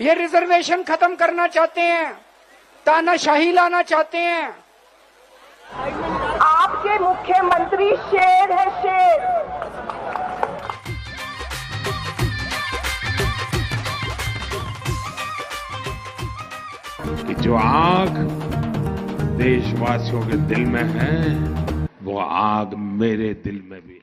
ये रिजर्वेशन खत्म करना चाहते हैं तानाशाही लाना चाहते हैं। आपके मुख्यमंत्री शेर है शेर। कि जो आग देशवासियों के दिल में है वो आग मेरे दिल में भी है।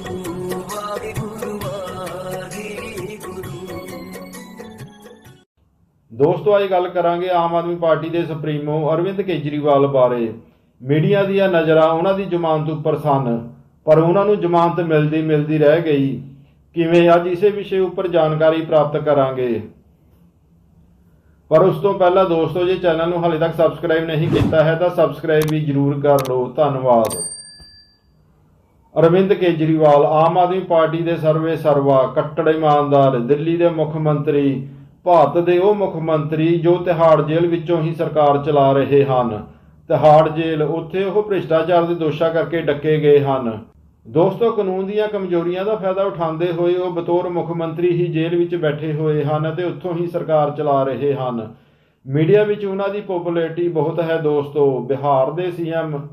ਦੋਸਤੋ, ਅੱਜ ਗੱਲ ਕਰਾਂਗੇ ਆਮ ਆਦਮੀ ਪਾਰਟੀ ਦੇ ਸੁਪਰੀਮੋ ਅਰਵਿੰਦ ਕੇਜਰੀਵਾਲ ਬਾਰੇ। ਮੀਡੀਆ ਦੀਆਂ ਨਜ਼ਰਾਂ ਉਹਨਾਂ ਦੀ ਜ਼ਮਾਨਤ ਉੱਪਰ ਸਨ, ਪਰ ਉਹਨਾਂ ਨੂੰ ਜ਼ਮਾਨਤ ਮਿਲਦੀ ਮਿਲਦੀ ਰਹਿ ਗਈ। ਕਿਵੇਂ ਅੱਜ ਇਸੇ ਵਿਸ਼ੇ ਉੱਪਰ ਜਾਣਕਾਰੀ ਪ੍ਰਾਪਤ ਕਰਾਂਗੇ? ਪਰ ਉਸ ਤੋਂ ਪਹਿਲਾਂ ਦੋਸਤੋ, ਜੇ ਚੈਨਲ ਨੂੰ ਹਾਲੇ ਤੱਕ ਸਬਸਕ੍ਰਾਈਬ ਨਹੀਂ ਕੀਤਾ ਹੈ, ਤਾਂ ਸਬਸਕ੍ਰਾਈਬ ਵੀ ਜਰੂਰ ਕਰ ਲਓ। ਧੰਨਵਾਦ। ਅਰਵਿੰਦ ਕੇਜਰੀਵਾਲ, ਆਮ ਆਦਮੀ ਪਾਰਟੀ ਦੇ ਸਰਵੇ ਸਰਵਾ, ਕੱਟੜ ਇਮਾਨਦਾਰ, ਦਿੱਲੀ ਦੇ ਮੁੱਖ ਮੰਤਰੀ ਭਾਰਤ ਦੇ ਉਹ ਮੁੱਖ ਮੰਤਰੀ ਜੋ ਤਿਹਾੜ ਜੇਲ੍ਹ ਵਿੱਚੋਂ ਹੀ ਸਰਕਾਰ ਚਲਾ ਰਹੇ ਹਨ। ਤਿਹਾੜ ਜੇਲ੍ਹ ਉੱਥੇ ਉਹ ਭ੍ਰਿਸ਼ਟਾਚਾਰ ਦੇ ਦੋਸ਼ਾਂ ਕਰਕੇ ਡੱਕੇ ਗਏ ਹਨ। ਦੋਸਤੋ, ਕਾਨੂੰਨ ਦੀਆਂ ਕਮਜ਼ੋਰੀਆਂ ਦਾ ਫਾਇਦਾ ਉਠਾਉਂਦੇ ਹੋਏ ਉਹ ਬਤੌਰ ਮੁੱਖ ਮੰਤਰੀ ਹੀ ਜੇਲ੍ਹ ਵਿੱਚ ਬੈਠੇ ਹੋਏ ਹਨ ਅਤੇ ਉੱਥੋਂ ਹੀ ਸਰਕਾਰ ਚਲਾ ਰਹੇ ਹਨ। ਮੀਡੀਆ ਵਿੱਚ ਉਹਨਾਂ ਦੀ ਪਪੂਲੈਰਿਟੀ ਬਹੁਤ ਹੈ ਦੋਸਤੋ। ਬਿਹਾਰ ਦੇ ਸੀਐਮ,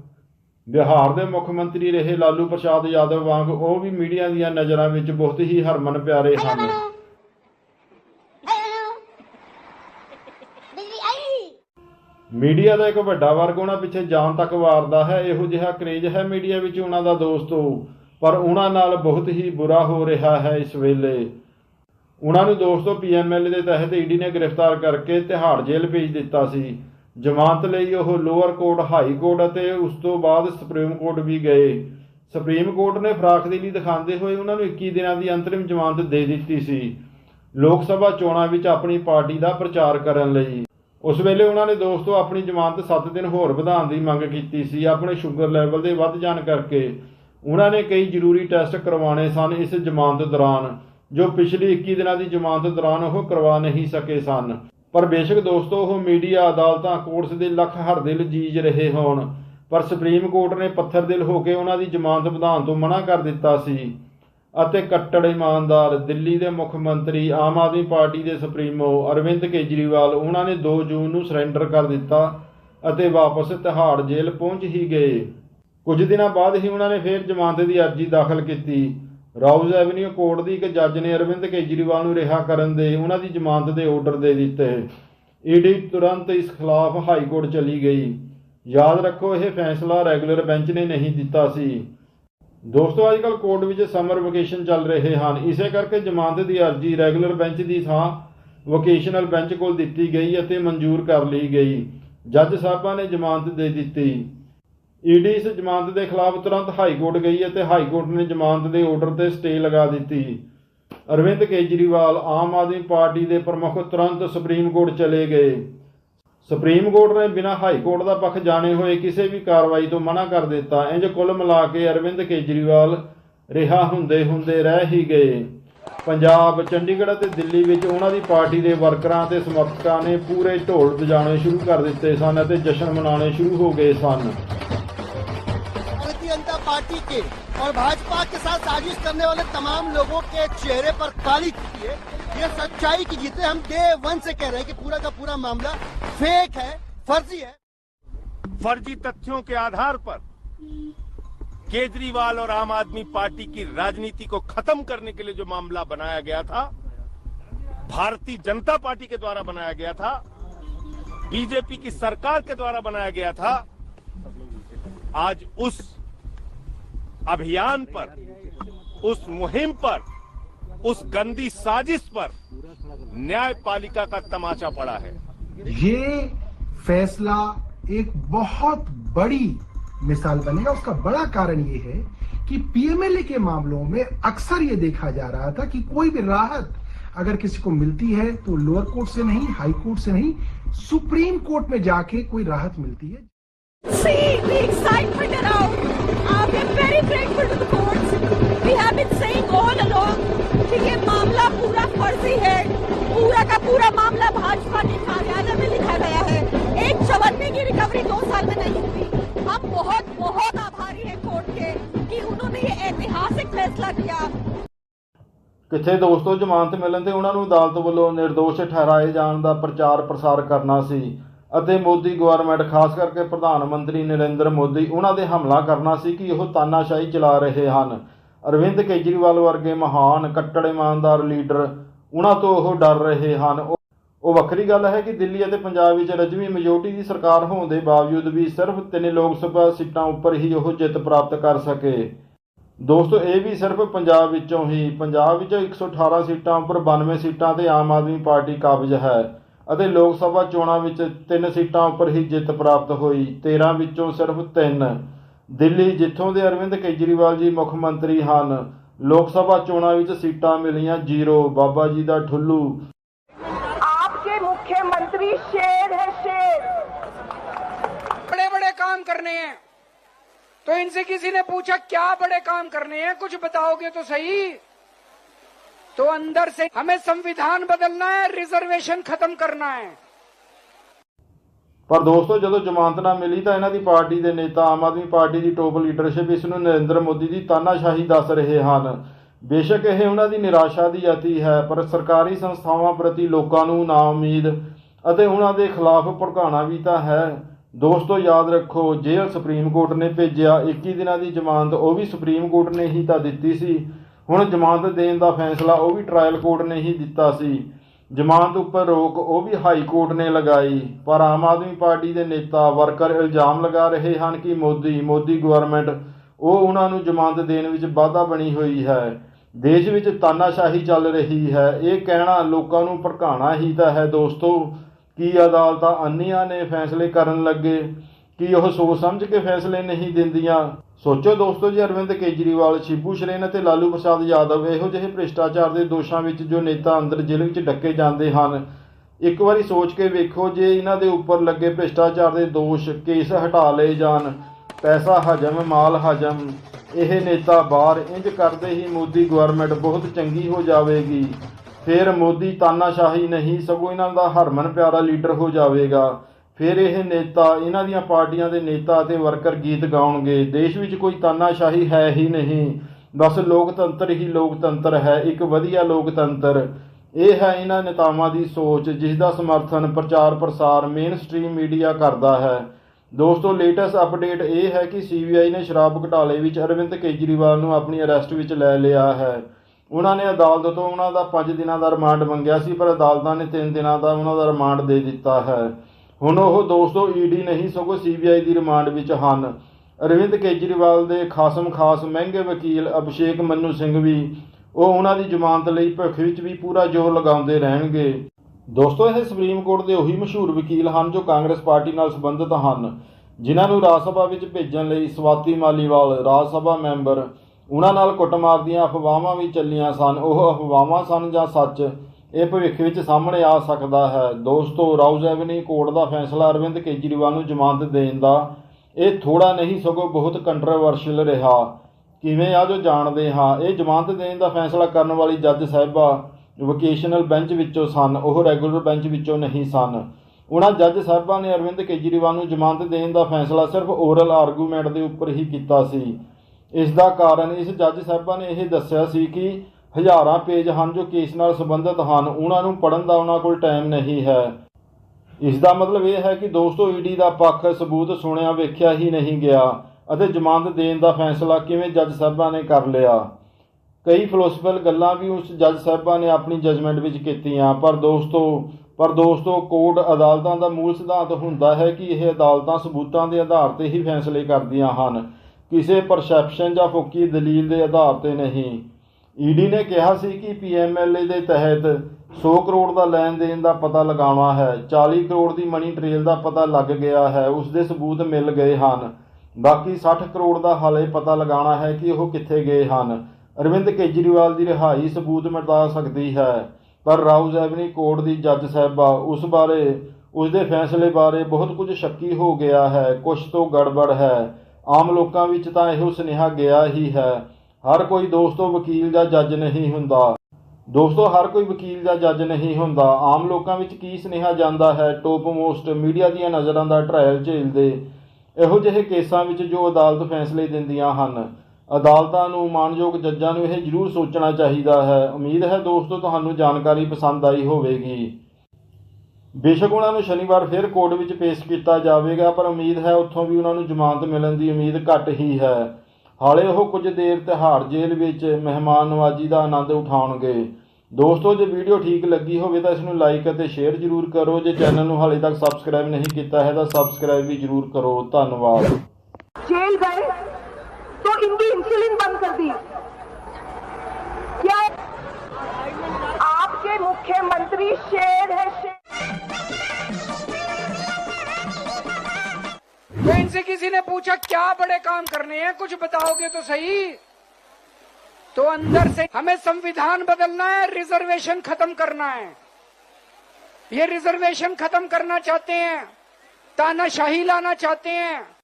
ਬਿਹਾਰ ਦੇ ਮੁੱਖ ਮੰਤਰੀ ਰਹੇ ਲਾਲੂ ਪ੍ਰਸਾਦ ਯਾਦਵ ਵਾਂਗ ਉਹ ਵੀ ਮੀਡੀਆ ਦੀਆਂ ਨਜ਼ਰਾਂ ਵਿੱਚ ਬਹੁਤ ਹੀ ਹਰਮਨ ਪਿਆਰੇ ਹਨ ਬਿਜਲੀ ਆਈ ਮੀਡੀਆ ਦਾ ਇੱਕ ਵੱਡਾ ਵਰਗ ਉਹਨਾਂ ਪਿੱਛੇ ਜਾਨ ਤੱਕ ਵਾਰਦਾ ਹੈ, ਇਹੋ ਜਿਹਾ ਕਰੇਜ ਹੈ ਮੀਡੀਆ ਵਿੱਚ ਉਹਨਾਂ ਦਾ ਦੋਸਤੋ ਪਰ ਉਹਨਾਂ ਨਾਲ ਬਹੁਤ ਹੀ ਬੁਰਾ ਹੋ ਰਿਹਾ ਹੈ ਇਸ ਵੇਲੇ। ਉਹਨਾਂ ਨੂੰ ਦੋਸਤੋ ਪੀਐਮਐਲ ਦੇ ਤਹਿਤ ਈਡੀ ਨੇ ਗ੍ਰਿਫਤਾਰ ਕਰਕੇ ਤਿਹਾੜ ਜੇਲ੍ਹ ਭੇਜ ਦਿੱਤਾ ਸੀ। ਜ਼ਮਾਨਤ ਲਈ ਉਹ ਲੋਅਰ ਕੋਰਟ, ਹਾਈ ਕੋਰਟ ਅਤੇ ਉਸ ਤੋਂ ਬਾਅਦ ਸੁਪਰੀਮ ਕੋਰਟ ਵੀ ਗਏ। ਸੁਪਰੀਮ ਕੋਰਟ ਨੇ ਫਰਾਖਦਿਲੀ ਦਿਖਾਉਂਦੇ ਹੋਏ ਉਹਨਾਂ ਨੂੰ 21 ਦਿਨਾਂ ਦੀ ਅੰਤਰਿਮ ਜ਼ਮਾਨਤ ਦੇ ਦਿੱਤੀ ਸੀ। ਲੋਕ ਸਭਾ ਚੋਣਾਂ ਵਿੱਚ ਆਪਣੀ ਪਾਰਟੀ ਦਾ ਪ੍ਰਚਾਰ ਕਰਨ ਲਈ। ਉਸ ਵੇਲੇ ਉਹਨਾਂ ਨੇ ਦੋਸਤੋ ਆਪਣੀ ਜ਼ਮਾਨਤ 7 ਦਿਨ ਹੋਰ ਵਧਾਉਣ ਦੀ ਮੰਗ ਕੀਤੀ ਸੀ। ਆਪਣੇ ਸ਼ੂਗਰ ਲੈਵਲ ਦੇ ਵੱਧ ਜਾਣ ਕਰਕੇ ਉਹਨਾਂ ਨੇ ਕਈ ਜ਼ਰੂਰੀ ਟੈਸਟ ਕਰਵਾਉਣੇ ਸਨ ਇਸ ਜ਼ਮਾਨਤ ਦੌਰਾਨ, ਜੋ ਪਿਛਲੀ 21 ਦਿਨਾਂ ਦੀ ਜ਼ਮਾਨਤ ਦੌਰਾਨ ਉਹ ਕਰਵਾ ਨਹੀਂ ਸਕੇ ਸਨ। ਪਰ ਬੇਸ਼ੱਕ ਦੋਸਤੋ ਉਹ ਮੀਡੀਆ ਅਦਾਲਤਾਂ, ਕੋਰਟਸ ਦੇ ਲੱਖ ਹਰ ਦਿਲ ਜੀਜ ਰਹੇ ਹੋਣ, ਪਰ ਸੁਪਰੀਮ ਕੋਰਟ ਨੇ ਪੱਥਰ ਦਿਲ ਹੋ ਕੇ ਉਹਨਾਂ ਦੀ ਜ਼ਮਾਨਤ ਵਧਾਉਣ ਤੋਂ ਮਨਾ ਕਰ ਦਿੱਤਾ ਸੀ। ਅਤੇ ਕੱਟੜ ਇਮਾਨਦਾਰ, ਦਿੱਲੀ ਦੇ ਮੁੱਖ ਮੰਤਰੀ, ਆਮ ਆਦਮੀ ਪਾਰਟੀ ਦੇ ਸੁਪਰੀਮੋ ਅਰਵਿੰਦ ਕੇਜਰੀਵਾਲ, ਉਹਨਾਂ ਨੇ 2 ਜੂਨ ਨੂੰ ਸਰੈਂਡਰ ਕਰ ਦਿੱਤਾ ਅਤੇ ਵਾਪਸ ਤਿਹਾੜ ਜੇਲ੍ਹ ਪਹੁੰਚ ਹੀ ਗਏ। ਕੁਝ ਦਿਨਾਂ ਬਾਅਦ ਹੀ ਉਹਨਾਂ ਨੇ ਫਿਰ ਜ਼ਮਾਨਤ ਦੀ ਅਰਜ਼ੀ ਦਾਖਲ ਕੀਤੀ। ਰਾਉਜ਼ ਐਵਨਿਊ ਕੋਰਟ ਦੀ ਇੱਕ ਜੱਜ ਨੇ ਅਰਵਿੰਦ ਕੇਜਰੀਵਾਲ ਨੂੰ ਰਿਹਾ ਕਰਨ ਦੇ ਉਹਨਾਂ ਦੀ ਜ਼ਮਾਨਤ ਦੇ ਆਰਡਰ ਦੇ ਦਿੱਤੇ। ਈਡੀ ਤੁਰੰਤ ਇਸ ਖਿਲਾਫ ਹਾਈ ਕੋਰਟ ਚਲੀ ਗਈ। ਯਾਦ ਰੱਖੋ, ਇਹ ਫੈਸਲਾ ਰੈਗੂਲਰ ਬੈਂਚ ਨੇ ਨਹੀਂ ਦਿੱਤਾ ਸੀ। ਦੋਸਤੋ ਅੱਜਕੱਲ ਕੋਰਟ ਵਿੱਚ ਸਮਰ ਵਕੇਸ਼ਨ ਚੱਲ ਰਹੇ ਹਨ। ਇਸੇ ਕਰਕੇ ਜ਼ਮਾਨਤ ਦੀ ਅਰਜ਼ੀ ਰੈਗੂਲਰ ਬੈਂਚ ਦੀ ਥਾਂ ਵੋਕੇਸ਼ਨਲ ਬੈਂਚ ਕੋਲ ਦਿੱਤੀ ਗਈ ਅਤੇ ਮਨਜ਼ੂਰ ਕਰ ਲਈ ਗਈ। ਜੱਜ ਸਾਹਿਬਾਂ ਨੇ ਜ਼ਮਾਨਤ ਦੇ ਦਿੱਤੀ। ਈਡੀ ਇਸ ਜ਼ਮਾਨਤ ਦੇ ਖਿਲਾਫ ਤੁਰੰਤ ਹਾਈ ਕੋਰਟ ਗਈ ਅਤੇ ਹਾਈ ਕੋਰਟ ਨੇ ਜ਼ਮਾਨਤ ਦੇ ਆਰਡਰ ਤੇ ਸਟੇ ਲਗਾ ਦਿੱਤੀ। ਅਰਵਿੰਦ ਕੇਜਰੀਵਾਲ ਆਮ ਆਦਮੀ ਪਾਰਟੀ ਦੇ ਪ੍ਰਮੁੱਖ ਤੁਰੰਤ ਸੁਪਰੀਮ ਕੋਰਟ ਚਲੇ ਗਏ। ਸੁਪਰੀਮ ਕੋਰਟ ਨੇ ਬਿਨਾਂ ਹਾਈ ਕੋਰਟ ਦਾ ਪੱਖ ਜਾਣੇ ਹੋਏ ਕਿਸੇ ਵੀ ਕਾਰਵਾਈ ਤੋਂ ਮਨਾ ਕਰ ਦਿੱਤਾ ਇੰਜ ਕੁੱਲ ਮਿਲਾ ਕੇ ਅਰਵਿੰਦ ਕੇਜਰੀਵਾਲ ਰਿਹਾ ਹੁੰਦੇ ਹੁੰਦੇ ਰਹਿ ਹੀ ਗਏ ਪੰਜਾਬ ਚੰਡੀਗੜ੍ਹ ਅਤੇ ਦਿੱਲੀ ਵਿੱਚ ਉਹਨਾਂ ਦੀ ਪਾਰਟੀ ਦੇ ਵਰਕਰਾਂ ਤੇ ਸਮਰਥਕਾਂ ਨੇ ਪੂਰੇ ਢੋਲ ਵਜਾਉਣੇ ਸ਼ੁਰੂ ਕਰ ਦਿੱਤੇ ਸਨ ਅਤੇ ਜਸ਼ਨ ਮਨਾਉਣੇ ਸ਼ੁਰੂ ਹੋ ਗਏ ਸਨ भारतीय जनता पार्टी के और भाजपा के साथ साजिश करने वाले तमाम लोगों के चेहरे पर काली कीजिए ये सच्चाई की जीते हम डे वन से कह रहे हैं कि पूरा का पूरा मामला फेक है, फर्जी है। फर्जी तथ्यों के आधार पर केजरीवाल और आम आदमी पार्टी की राजनीति को खत्म करने के लिए जो मामला बनाया गया था, भारतीय जनता पार्टी के द्वारा बनाया गया था, बीजेपी की सरकार के द्वारा बनाया गया था, आज उस अभियान पर, उस मुहिम पर उस गंदी साजिश पर न्यायपालिका का तमाचा पड़ा है ये फैसला एक बहुत बड़ी मिसाल बनेगा उसका बड़ा कारण ये है कि पीएमएलए के मामलों में अक्सर ये देखा जा रहा था कि कोई भी राहत अगर किसी को मिलती है तो लोअर कोर्ट से नहीं हाई कोर्ट से नहीं सुप्रीम कोर्ट में जाके कोई राहत मिलती है See the excitement around. Uh, we're very grateful to the courts. We have been saying all along कि ये मामला पूरा फर्जी है। पूरा का पूरा मामला भाजपा के कार्यालय में लिखा गया है। एक चवन्नी की रिकवरी दो साल में नहीं हुई। हम बहुत बहुत आभारी हैं कोर्ट के कि उन्होंने ये ऐतिहासिक फैसला किया। ਕਿੱਥੇ ਦੋਸਤੋ ਜ਼ਮਾਨਤ ਮਿਲਣ ਤੇ ਉਹਨਾਂ ਨੂੰ ਅਦਾਲਤ ਵੱਲੋਂ ਨਿਰਦੋਸ਼ ਠਹਿਰਾਏ ਜਾਣ ਦਾ ਪ੍ਰਚਾਰ ਪ੍ਰਸਾਰ ਕਰਨਾ ਸੀ ਅਤੇ ਮੋਦੀ ਗਵਰਨਮੈਂਟ ਖਾਸ ਕਰਕੇ ਪ੍ਰਧਾਨ ਮੰਤਰੀ ਨਰਿੰਦਰ ਮੋਦੀ, ਉਹਨਾਂ ਦੇ ਹਮਲਾ ਕਰਨਾ ਸੀ ਕਿ ਉਹ ਤਾਨਾਸ਼ਾਹੀ ਚਲਾ ਰਹੇ ਹਨ। ਅਰਵਿੰਦ ਕੇਜਰੀਵਾਲ ਵਰਗੇ ਮਹਾਨ ਕੱਟੜ ਇਮਾਨਦਾਰ ਲੀਡਰ, ਉਹਨਾਂ ਤੋਂ ਉਹ ਡਰ ਰਹੇ ਹਨ। ਉਹ- ਵੱਖਰੀ ਗੱਲ ਹੈ ਕਿ ਦਿੱਲੀ ਅਤੇ ਪੰਜਾਬ ਵਿੱਚ ਰਜਵੀ ਮੈਜੋਰਟੀ ਦੀ ਸਰਕਾਰ ਹੋਣ ਦੇ ਬਾਵਜੂਦ ਵੀ ਸਿਰਫ ਤਿੰਨ ਲੋਕ ਸਭਾ ਸੀਟਾਂ ਉੱਪਰ ਹੀ ਉਹ ਜਿੱਤ ਪ੍ਰਾਪਤ ਕਰ ਸਕੇ। ਦੋਸਤੋ, ਇਹ ਵੀ ਸਿਰਫ ਪੰਜਾਬ ਵਿੱਚੋਂ ਹੀ। ਪੰਜਾਬ ਵਿੱਚ 118 ਸੀਟਾਂ ਉੱਪਰ 92 ਸੀਟਾਂ ਤੇ ਆਮ ਆਦਮੀ ਪਾਰਟੀ ਕਾਬਜ਼ ਹੈ ਅਤੇ ਲੋਕ ਸਭਾ ਚੋਣਾਂ ਵਿੱਚ ਤਿੰਨ ਸੀਟਾਂ ਉੱਪਰ ਹੀ ਜਿੱਤ ਪ੍ਰਾਪਤ ਹੋਈ। 13 ਵਿੱਚੋਂ ਸਿਰਫ 3 ਦਿੱਲੀ ਜਿੱਥੋਂ ਦੇ ਅਰਵਿੰਦ ਕੇਜਰੀਵਾਲ ਜੀ ਮੁੱਖ ਮੰਤਰੀ ਹਨ ਲੋਕ ਸਭਾ ਚੋਣਾਂ ਵਿੱਚ ਸੀਟਾਂ ਮਿਲੀਆਂ ਜ਼ੀਰੋ ਬਾਬਾ ਜੀ ਦਾ ਠੁੱਲੂ आपके मुख्यमंत्री शेर है शेर बड़े बड़े काम करने हैं तो इनसे किसी ने पूछा क्या बड़े काम करने हैं कुछ बताओगे तो सही तो अंदर से हमें संविधान बदलना है रिजर्वेशन खत्म करना है ਪਰ ਦੋਸਤੋ, ਜਦੋਂ ਜ਼ਮਾਨਤ ਨਾ ਮਿਲੀ ਤਾਂ ਇਹਨਾਂ ਦੀ ਪਾਰਟੀ ਦੇ ਨੇਤਾ, ਆਮ ਆਦਮੀ ਪਾਰਟੀ ਦੀ ਟੋਪ ਲੀਡਰਸ਼ਿਪ ਇਸ ਨੂੰ ਨਰਿੰਦਰ ਮੋਦੀ ਦੀ ਤਾਨਾਸ਼ਾਹੀ ਦੱਸ ਰਹੇ ਹਨ। ਬੇਸ਼ੱਕ ਇਹ ਉਹਨਾਂ ਦੀ ਨਿਰਾਸ਼ਾ ਦੀ ਅਤੀ ਹੈ, ਪਰ ਸਰਕਾਰੀ ਸੰਸਥਾਵਾਂ ਪ੍ਰਤੀ ਲੋਕਾਂ ਨੂੰ ਨਾ ਉਮੀਦ ਅਤੇ ਉਹਨਾਂ ਦੇ ਖਿਲਾਫ ਭੜਕਾਉਣਾ ਵੀ ਤਾਂ ਹੈ। ਦੋਸਤੋ, ਯਾਦ ਰੱਖੋ, ਜੇਲ੍ਹ ਸੁਪਰੀਮ ਕੋਰਟ ਨੇ ਭੇਜਿਆ। 21 ਦਿਨਾਂ ਦੀ ਜ਼ਮਾਨਤ ਉਹ ਵੀ ਸੁਪਰੀਮ ਕੋਰਟ ਨੇ ਹੀ ਤਾਂ ਦਿੱਤੀ ਸੀ। ਹੁਣ ਜ਼ਮਾਨਤ ਦੇਣ ਦਾ ਫੈਸਲਾ ਉਹ ਵੀ ਟ੍ਰਾਇਲ ਕੋਰਟ ਨੇ ਹੀ ਦਿੱਤਾ ਸੀ। ਜ਼ਮਾਨਤ ਉੱਪਰ ਰੋਕ, ਉਹ ਵੀ ਹਾਈ ਕੋਰਟ ਨੇ ਲਗਾਈ। ਪਰ ਆਮ ਆਦਮੀ ਪਾਰਟੀ ਦੇ ਨੇਤਾ ਵਰਕਰ ਇਲਜ਼ਾਮ ਲਗਾ ਰਹੇ ਹਨ ਕਿ ਮੋਦੀ ਮੋਦੀ ਗਵਰਨਮੈਂਟ, ਉਹ ਉਹਨਾਂ ਨੂੰ ਜ਼ਮਾਨਤ ਦੇਣ ਵਿੱਚ ਵਾਧਾ ਬਣੀ ਹੋਈ ਹੈ। ਦੇਸ਼ ਵਿੱਚ ਤਾਨਾਸ਼ਾਹੀ ਚੱਲ ਰਹੀ ਹੈ। ਇਹ ਕਹਿਣਾ ਲੋਕਾਂ ਨੂੰ ਭੜਕਾਉਣਾ ਹੀ ਤਾਂ ਹੈ ਦੋਸਤੋ। ਕੀ ਅਦਾਲਤਾਂ ਅੰਨੀਆਂ ਨੇ ਫੈਸਲੇ ਕਰਨ ਲੱਗੇ? ਕਿ ਉਹ ਸੋਚ ਸਮਝ ਕੇ ਫੈਸਲੇ ਨਹੀਂ ਦਿੰਦੀਆਂ? ਸੋਚੋ ਦੋਸਤੋ ਜੀ, ਅਰਵਿੰਦ ਕੇਜਰੀਵਾਲ, ਸ਼ਿਬੂ ਸ਼ਰੇਨ ਅਤੇ ਲਾਲੂ ਪ੍ਰਸਾਦ ਯਾਦਵ ਇਹੋ ਜਿਹੇ ਭ੍ਰਿਸ਼ਟਾਚਾਰ ਦੇ ਦੋਸ਼ਾਂ ਵਿੱਚ ਜੋ ਨੇਤਾ ਅੰਦਰ ਜੇਲ੍ਹ ਵਿੱਚ ਡੱਕੇ ਜਾਂਦੇ ਹਨ। ਇੱਕ ਵਾਰੀ ਸੋਚ ਕੇ ਵੇਖੋ ਜੇ ਇਹਨਾਂ ਦੇ ਉੱਪਰ ਲੱਗੇ ਭ੍ਰਿਸ਼ਟਾਚਾਰ ਦੇ ਦੋਸ਼ ਕੇਸ ਹਟਾ ਲਏ ਜਾਣ। ਪੈਸਾ ਹਜਮ, ਮਾਲ ਹਜਮ, ਇਹ ਨੇਤਾ ਬਾਹਰ ਇੰਜ ਕਰਦੇ ਹੀ ਮੋਦੀ ਗਵਰਨਮੈਂਟ ਬਹੁਤ ਚੰਗੀ ਹੋ ਜਾਵੇਗੀ। ਫਿਰ ਮੋਦੀ ਤਾਨਾਸ਼ਾਹੀ ਨਹੀਂ, ਸਗੋਂ ਇਹਨਾਂ ਦਾ ਹਰਮਨ ਪਿਆਰਾ ਲੀਡਰ ਹੋ ਜਾਵੇਗਾ। ਫਿਰ ਇਹ ਨੇਤਾ, ਇਹਨਾਂ ਦੀਆਂ ਪਾਰਟੀਆਂ ਦੇ ਨੇਤਾ ਅਤੇ ਵਰਕਰ ਗੀਤ ਗਾਉਣਗੇ। ਦੇਸ਼ ਵਿੱਚ ਕੋਈ ਤਾਨਾਸ਼ਾਹੀ ਹੈ ਹੀ ਨਹੀਂ। ਬਸ ਲੋਕਤੰਤਰ ਹੀ ਲੋਕਤੰਤਰ ਹੈ, ਇੱਕ ਵਧੀਆ ਲੋਕਤੰਤਰ। ਇਹ ਹੈ ਇਹਨਾਂ ਨੇਤਾਵਾਂ ਦੀ ਸੋਚ, ਜਿਸ ਦਾ ਸਮਰਥਨ ਪ੍ਰਚਾਰ ਪ੍ਰਸਾਰ ਮੇਨ ਸਟ੍ਰੀਮ ਮੀਡੀਆ ਕਰਦਾ ਹੈ। ਦੋਸਤੋ ਲੇਟੈਸਟ ਅਪਡੇਟ ਇਹ ਹੈ ਕਿ ਸੀਬੀਆਈ ਨੇ ਸ਼ਰਾਬ ਘੁਟਾਲੇ ਵਿੱਚ ਅਰਵਿੰਦ ਕੇਜਰੀਵਾਲ ਨੂੰ ਆਪਣੀ ਅਰੈਸਟ ਵਿੱਚ ਲੈ ਲਿਆ ਹੈ। ਉਹਨਾਂ ਨੇ ਅਦਾਲਤ ਤੋਂ ਉਹਨਾਂ ਦਾ 5 ਦਿਨਾਂ ਦਾ ਰਿਮਾਂਡ ਮੰਗਿਆ ਸੀ, ਪਰ ਅਦਾਲਤਾਂ ਨੇ 3 ਦਿਨਾਂ ਦਾ ਉਹਨਾਂ ਦਾ ਰਿਮਾਂਡ ਦੇ ਦਿੱਤਾ ਹੈ। ਹੁਣ ਉਹ ਦੋਸਤੋ ਈਡੀ ਨਹੀਂ, ਸਗੋਂ ਸੀਬੀਆਈ ਦੀ ਰਿਮਾਂਡ ਵਿੱਚ ਹਨ। ਅਰਵਿੰਦ ਕੇਜਰੀਵਾਲ ਦੇ ਖਾਸਮ ਖਾਸ ਮਹਿੰਗੇ ਵਕੀਲ ਅਭਿਸ਼ੇਕ ਮੰਨੂ ਸਿੰਘ ਵੀ, ਉਹ ਉਹਨਾਂ ਦੀ ਜ਼ਮਾਨਤ ਲਈ ਭਵਿੱਖ ਵਿੱਚ ਵੀ ਪੂਰਾ ਜ਼ੋਰ ਲਗਾਉਂਦੇ ਰਹਿਣਗੇ। ਦੋਸਤੋ, ਇਹ ਸੁਪਰੀਮ ਕੋਰਟ ਦੇ ਉਹੀ ਮਸ਼ਹੂਰ ਵਕੀਲ ਹਨ ਜੋ ਕਾਂਗਰਸ ਪਾਰਟੀ ਨਾਲ ਸੰਬੰਧਿਤ ਹਨ, ਜਿਨ੍ਹਾਂ ਨੂੰ ਰਾਜ ਸਭਾ ਵਿੱਚ ਭੇਜਣ ਲਈ ਸਵਾਤੀ ਮਾਲੀਵਾਲ, ਰਾਜ ਸਭਾ ਮੈਂਬਰ, ਉਹਨਾਂ ਨਾਲ ਕੁੱਟਮਾਰ ਦੀਆਂ ਅਫਵਾਹਾਂ ਵੀ ਚੱਲੀਆਂ ਸਨ। ਉਹ ਅਫਵਾਹਾਂ ਸਨ ਜਾਂ ਸੱਚ? ਇਹ ਭਵਿੱਖ ਵਿੱਚ ਸਾਹਮਣੇ ਆ ਸਕਦਾ ਹੈ। ਦੋਸਤੋ, ਰਾਉਜ਼ ਐਵਨੀ ਕੋਰਟ ਦਾ ਫੈਸਲਾ ਅਰਵਿੰਦ ਕੇਜਰੀਵਾਲ ਨੂੰ ਜ਼ਮਾਨਤ ਦੇਣ ਦਾ। ਇਹ ਥੋੜਾ ਨਹੀਂ, ਸਗੋਂ ਬਹੁਤ ਕੰਟਰੋਵਰਸ਼ੀਅਲ ਰਿਹਾ। ਕਿਵੇਂ ਆ ਜੋ ਜਾਣਦੇ ਹਾਂ। ਇਹ ਜ਼ਮਾਨਤ ਦੇਣ ਦਾ ਫੈਸਲਾ ਕਰਨ ਵਾਲੀ ਜੱਜ ਸਾਹਿਬਾ ਵੋਕੇਸ਼ਨਲ ਬੈਂਚ ਵਿੱਚੋਂ ਸਨ। ਉਹ ਰੈਗੂਲਰ ਬੈਂਚ ਵਿੱਚੋਂ ਨਹੀਂ ਸਨ। ਉਹਨਾਂ ਜੱਜ ਸਾਹਿਬਾਂ ਨੇ ਅਰਵਿੰਦ ਕੇਜਰੀਵਾਲ ਨੂੰ ਜ਼ਮਾਨਤ ਦੇਣ ਦਾ ਫੈਸਲਾ ਸਿਰਫ ਓਰਲ ਆਰਗੂਮੈਂਟ ਦੇ ਉੱਪਰ ਹੀ ਕੀਤਾ ਸੀ। ਇਸ ਦਾ ਕਾਰਨ ਇਸ ਜੱਜ ਸਾਹਿਬਾਂ ਨੇ ਇਹ ਦੱਸਿਆ ਸੀ ਕਿ ਹਜ਼ਾਰਾਂ ਪੇਜ ਹਨ ਜੋ ਕੇਸ ਨਾਲ ਸੰਬੰਧਿਤ ਹਨ, ਉਹਨਾਂ ਨੂੰ ਪੜਨ ਦਾ ਉਹਨਾਂ ਕੋਲ ਟਾਈਮ ਨਹੀਂ ਹੈ। ਇਸ ਦਾ ਮਤਲਬ ਇਹ ਹੈ ਕਿ ਦੋਸਤੋ, ਈਡੀ ਦਾ ਪੱਖ ਸਬੂਤ ਸੁਣਿਆ, ਵੇਖਿਆ ਹੀ ਨਹੀਂ ਗਿਆ ਅਤੇ ਜ਼ਮਾਨਤ ਦੇਣ ਦਾ ਫੈਸਲਾ ਕਿਵੇਂ ਜੱਜ ਸਾਹਿਬਾਂ ਨੇ ਕਰ ਲਿਆ? ਕਈ ਫਿਲਾਸਫੀਕਲ ਗੱਲਾਂ ਵੀ ਉਸ ਜੱਜ ਸਾਹਿਬਾਂ ਨੇ ਆਪਣੀ ਜਜਮੈਂਟ ਵਿੱਚ ਕੀਤੀਆਂ, ਪਰ ਦੋਸਤੋ ਪਰ ਦੋਸਤੋ ਕੋਰਟ ਅਦਾਲਤਾਂ ਦਾ ਮੂਲ ਸਿਧਾਂਤ ਹੁੰਦਾ ਹੈ ਕਿ ਇਹ ਅਦਾਲਤਾਂ ਸਬੂਤਾਂ ਦੇ ਆਧਾਰ ਤੇ ਹੀ ਫੈਸਲੇ ਕਰਦੀਆਂ ਹਨ। ਕਿਸੇ ਪਰਸੈਪਸ਼ਨ ਜਾਂ ਫੋਕੀ ਦਲੀਲ ਦੇ ਆਧਾਰ ਤੇ ਨਹੀਂ। ਈਡੀ ਨੇ ਕਿਹਾ ਸੀ ਕਿ ਪੀਐਮਐਲਏ ਦੇ ਤਹਿਤ 100 ਕਰੋੜ ਦਾ ਲੈਣ ਦੇਣ ਦਾ ਪਤਾ ਲਗਾਉਣਾ ਹੈ 40 ਕਰੋੜ ਦੀ ਮਨੀ ਟ੍ਰੇਲ ਦਾ ਪਤਾ ਲੱਗ ਗਿਆ ਹੈ, ਉਸ ਦੇ ਸਬੂਤ ਮਿਲ ਗਏ ਹਨ। ਬਾਕੀ 60 ਕਰੋੜ ਦਾ ਹਾਲੇ ਪਤਾ ਲਗਾਉਣਾ ਹੈ ਕਿ ਉਹ ਕਿੱਥੇ ਗਏ ਹਨ। ਅਰਵਿੰਦ ਕੇਜਰੀਵਾਲ ਦੀ ਰਿਹਾਈ ਸਬੂਤ ਮਿਟਾ ਸਕਦੀ ਹੈ, ਪਰ ਰਾਉਜ਼ ਐਵਨੀ ਕੋਰਟ ਦੀ ਜੱਜ ਸਾਹਿਬਾ ਉਸ ਬਾਰੇ, ਉਸ ਦੇ ਫੈਸਲੇ ਬਾਰੇ ਬਹੁਤ ਕੁਝ ਸ਼ੱਕੀ ਹੋ ਗਿਆ ਹੈ ਕੁਝ ਤੋਂ ਗੜਬੜ ਹੈ। ਆਮ ਲੋਕਾਂ ਵਿੱਚ ਤਾਂ ਇਹੋ ਸੁਨੇਹਾ ਗਿਆ ਹੀ ਹੈ। ਹਰ ਕੋਈ ਦੋਸਤੋ ਵਕੀਲ ਜਾਂ ਜੱਜ ਨਹੀਂ ਹੁੰਦਾ। ਦੋਸਤੋ, ਹਰ ਕੋਈ ਵਕੀਲ ਜਾਂ ਜੱਜ ਨਹੀਂ ਹੁੰਦਾ। ਆਮ ਲੋਕਾਂ ਵਿੱਚ ਕੀ ਸੁਨੇਹਾ ਜਾਂਦਾ ਹੈ? ਟੋਪ ਮੋਸਟ ਮੀਡੀਆ ਦੀਆਂ ਨਜ਼ਰਾਂ ਦਾ ਟ੍ਰਾਇਲ ਝੇਲਦੇ। ਇਹੋ ਜਿਹੇ ਕੇਸਾਂ ਵਿੱਚ ਜੋ ਅਦਾਲਤ ਫੈਸਲੇ ਦਿੰਦੀਆਂ ਹਨ। ਅਦਾਲਤਾਂ ਨੂੰ ਮਾਨਯੋਗ ਜੱਜਾਂ ਨੂੰ ਇਹ ਜ਼ਰੂਰ ਸੋਚਣਾ ਚਾਹੀਦਾ ਹੈ। ਉਮੀਦ ਹੈ ਦੋਸਤੋ, ਤੁਹਾਨੂੰ ਜਾਣਕਾਰੀ ਪਸੰਦ ਆਈ ਹੋਵੇਗੀ। ਬੇਸ਼ੱਕ ਉਹਨਾਂ ਨੂੰ ਸ਼ਨੀਵਾਰ ਫਿਰ ਕੋਰਟ ਵਿੱਚ ਪੇਸ਼ ਕੀਤਾ ਜਾਵੇਗਾ, ਪਰ ਉਮੀਦ ਹੈ ਉੱਥੋਂ ਵੀ ਉਹਨਾਂ ਨੂੰ ਜ਼ਮਾਨਤ ਮਿਲਣ ਦੀ ਉਮੀਦ ਘੱਟ ਹੀ ਹੈ। ਹਾਲੇ ਉਹ ਕੁਝ ਦੇਰ ਤਿਹਾੜ ਜੇਲ੍ਹ ਵਿੱਚ ਮਹਿਮਾਨ ਨਵਾਜ਼ੀ ਦਾ ਆਨੰਦ ਉਠਾਉਣਗੇ ਦੋਸਤੋ ਜੇ ਵੀਡੀਓ ਠੀਕ ਲੱਗੀ ਹੋਵੇ ਤਾਂ ਇਸ ਨੂੰ ਲਾਈਕ ਅਤੇ ਸ਼ੇਅਰ ਜ਼ਰੂਰ ਕਰੋ ਜੇ ਚੈਨਲ ਨੂੰ ਹਾਲੇ ਤੱਕ ਸਬਸਕ੍ਰਾਈਬ ਨਹੀਂ ਕੀਤਾ ਹੈ ਤਾਂ ਸਬਸਕ੍ਰਾਈਬ ਵੀ ਜ਼ਰੂਰ ਕਰੋ ਧੰਨਵਾਦ जेल गए तो इनकी इंसुलिन बंद कर दी क्या आपके मुख्यमंत्री शेर है शेर तो इनसे किसी ने पूछा, क्या बड़े काम करने हैं? कुछ बताओगे तो सही। तो अंदर से हमें संविधान बदलना है रिजर्वेशन खत्म करना है। ये रिजर्वेशन खत्म करना चाहते हैं, तानाशाही लाना चाहते हैं।